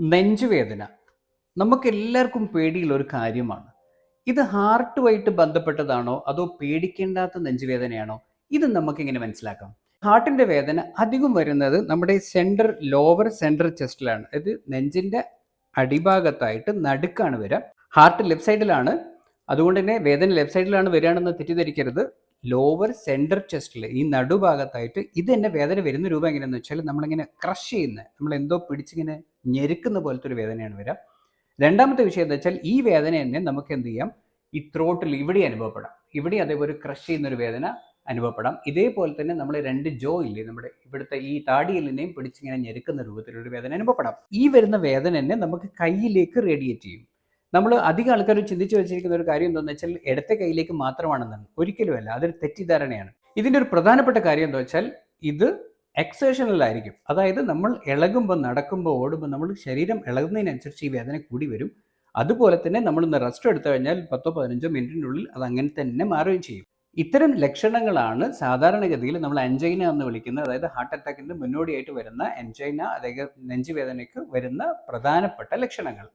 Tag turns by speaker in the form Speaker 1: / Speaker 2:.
Speaker 1: നെഞ്ചുവേദന. നമുക്ക് എല്ലാവർക്കും പേടിയുള്ള ഒരു കാര്യമാണ്. ഇത് ഹാർട്ടുമായിട്ട് ബന്ധപ്പെട്ടതാണോ? അതോ പേടിക്കേണ്ടാത്ത നെഞ്ചുവേദനയാണോ? ഇത് നമുക്ക് എങ്ങനെ മനസ്സിലാക്കാം? ഹാർട്ടിന്റെ വേദന അധികം വരുന്നത് നമ്മുടെ സെന്റർ ലോവർ സെന്റർ ചെസ്റ്റിലാണ്. ഇത് നെഞ്ചിന്റെ അടിഭാഗത്തായിട്ട് നടുക്കാണ് വരിക ഹാർട്ട് ലെഫ്റ്റ് സൈഡിലാണ്. അതുകൊണ്ട് തന്നെ വേദന ലെഫ്റ്റ് സൈഡിലാണ് വരികയാണെന്ന് തെറ്റിദ്ധരിക്കരുത്. ലോവർ സെൻട്രൽ ചെസ്റ്റിൽ ഈ നടുഭാഗത്തായിട്ട് ഇത് തന്നെ വേദന വരുന്ന രൂപം എങ്ങനെയാണെന്ന് വെച്ചാൽ നമ്മളിങ്ങനെ ക്രഷ് ചെയ്യുന്ന നമ്മൾ എന്തോ പിടിച്ചിങ്ങനെ ഞെരുക്കുന്ന പോലത്തെ ഒരു വേദനയാണ് വരിക രണ്ടാമത്തെ വിഷയം എന്താ വെച്ചാൽ ഈ വേദന തന്നെ നമുക്ക് എന്ത് ചെയ്യാം? ഈ ത്രോട്ടിൽ ഇവിടെ അനുഭവപ്പെടാം. ഇവിടെ അതേപോലെ ക്രഷ് ചെയ്യുന്ന ഒരു വേദന അനുഭവപ്പെടാം. ഇതേപോലെ തന്നെ നമ്മൾ രണ്ട് ജോ ഇല്ലേ നമ്മുടെ ഇവിടുത്തെ ഈ താടിയെല്ലിനെയും പിടിച്ചിങ്ങനെ ഞെരുക്കുന്ന രൂപത്തിലൊരു വേദന അനുഭവപ്പെടാം. ഈ വരുന്ന വേദന തന്നെ നമുക്ക് കയ്യിലേക്ക് റേഡിയേറ്റ് ചെയ്യും. നമ്മൾ അധികം ആൾക്കാരും ചിന്തിച്ചു വെച്ചിരിക്കുന്ന ഒരു കാര്യം എന്താണെന്ന് വെച്ചാൽ ഇടത്തെ കൈയിലേക്ക് മാത്രമാണെന്നാണ്. ഒരിക്കലുമല്ല. അതൊരു തെറ്റിദ്ധാരണയാണ്. ഇതിന്റെ ഒരു പ്രധാനപ്പെട്ട കാര്യം എന്താ വെച്ചാൽ ഇത് എക്സേഷനിലായിരിക്കും അതായത് നമ്മൾ ഇളകുമ്പോൾ നടക്കുമ്പോൾ ഓടുമ്പോൾ നമ്മൾ ശരീരം ഇളകുന്നതിനനുസരിച്ച് ഈ വേദന കൂടി വരും. അതുപോലെ തന്നെ നമ്മളൊന്ന് റെസ്റ്റ് എടുത്തു കഴിഞ്ഞാൽ പത്തോ പതിനഞ്ചോ മിനിറ്റിനുള്ളിൽ അത് അങ്ങനെ തന്നെ മാറുകയും ചെയ്യും. ഇത്തരം ലക്ഷണങ്ങളാണ് സാധാരണഗതിയിൽ നമ്മൾ എൻജൈന എന്ന് വിളിക്കുന്നത്. അതായത് ഹാർട്ട് അറ്റാക്കിന്റെ മുന്നോടിയായിട്ട് വരുന്ന എൻജൈന അതായത് നെഞ്ചുവേദനയ്ക്ക് വരുന്ന പ്രധാനപ്പെട്ട ലക്ഷണങ്ങൾ.